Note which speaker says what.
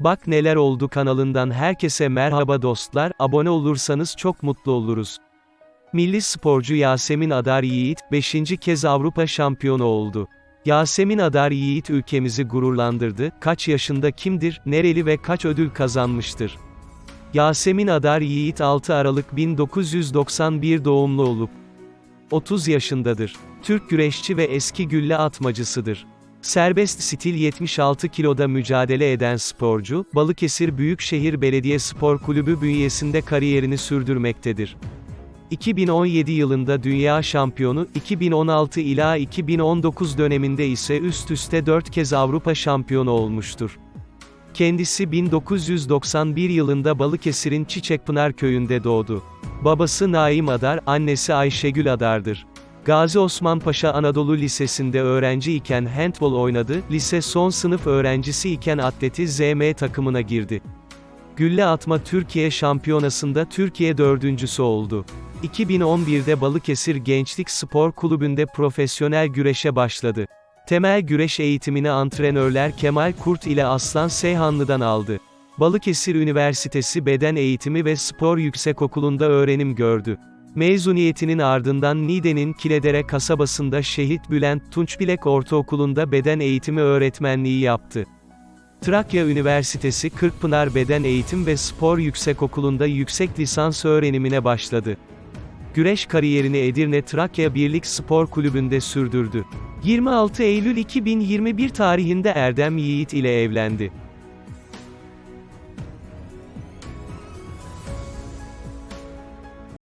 Speaker 1: Bak neler oldu kanalından herkese merhaba dostlar, abone olursanız çok mutlu oluruz. Milli sporcu Yasemin Adar Yiğit, 5. kez Avrupa şampiyonu oldu. Yasemin Adar Yiğit ülkemizi gururlandırdı, kaç yaşında kimdir, nereli ve kaç ödül kazanmıştır? Yasemin Adar Yiğit 6 Aralık 1991 doğumlu olup, 30 yaşındadır. Türk güreşçi ve eski gülle atmacısıdır. Serbest stil 76 kiloda mücadele eden sporcu, Balıkesir Büyükşehir Belediye Spor Kulübü bünyesinde kariyerini sürdürmektedir. 2017 yılında dünya şampiyonu, 2016 ila 2019 döneminde ise üst üste 4 kez Avrupa şampiyonu olmuştur. Kendisi 1991 yılında Balıkesir'in Çiçekpınar köyünde doğdu. Babası Naim Adar, annesi Ayşegül Adar'dır. Gazi Osman Paşa Anadolu Lisesi'nde öğrenci iken handbol oynadı, lise son sınıf öğrencisi iken atleti ZM takımına girdi. Gülle atma Türkiye Şampiyonası'nda Türkiye dördüncüsü oldu. 2011'de Balıkesir Gençlik Spor Kulübü'nde profesyonel güreşe başladı. Temel güreş eğitimini antrenörler Kemal Kurt ile Aslan Seyhanlı'dan aldı. Balıkesir Üniversitesi Beden Eğitimi ve Spor Yüksekokulu'nda öğrenim gördü. Mezuniyetinin ardından Niğde'nin Kiledere kasabasında Şehit Bülent Tunçbilek Ortaokulu'nda beden eğitimi öğretmenliği yaptı. Trakya Üniversitesi Kırkpınar Beden Eğitim ve Spor Yüksekokulu'nda yüksek lisans öğrenimine başladı. Güreş kariyerini Edirne Trakya Birlik Spor Kulübü'nde sürdürdü. 26 Eylül 2021 tarihinde Erdem Yiğit ile evlendi.